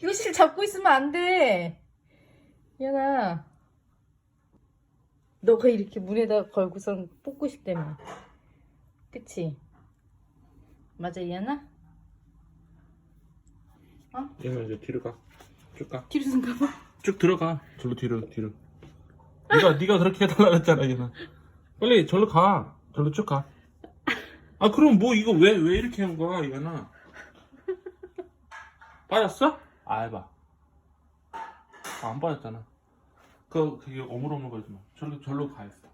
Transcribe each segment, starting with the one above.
이거 잡고 있으면 안 돼. 이현아. 너가 이렇게 문에다 걸고선 뽑고 싶다며. 그치? 맞아, 이현아? 얘는 이제 뒤로 가. 쭉 가. 뒤로 좀 가봐. 쭉 들어가. 절로 뒤로 뒤로. 네가 네가 그렇게 해달라 했잖아 얘는. 빨리 절로 가. 절로 쭉 가. 아 그럼 뭐 이거 왜 왜 이렇게 한 거야 이거는? 빠졌어? 아 해봐. 아, 안 빠졌잖아. 그 그게 어물어물 거리지 마. 절로 절로 가 있어.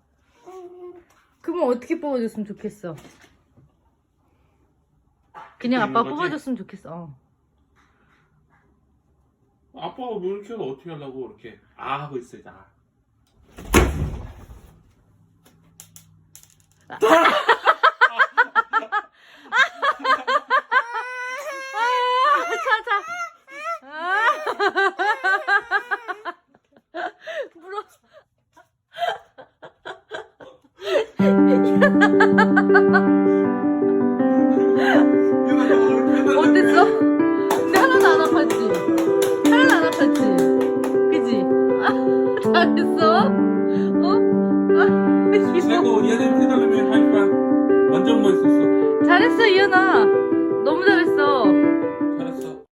그러면 어떻게 뽑아줬으면 좋겠어? 그냥 아빠 거지? 뽑아줬으면 좋겠어. 어. 아빠가 뭐 이렇게 해서 어떻게 하려고 이렇게 아 하고 있어 이제. 아. 아, 자, 자. 아. 물어. 얘가 너 이렇게 해달라고 어땠어? 근데 하나도 안 아팠지? 하나도 안 아팠지? 그지? 아, 잘했어? 어? 아. 최고 얘는 해달라면 하니까 완전 멋있었어. 잘했어, 이현아. 너무 잘했어.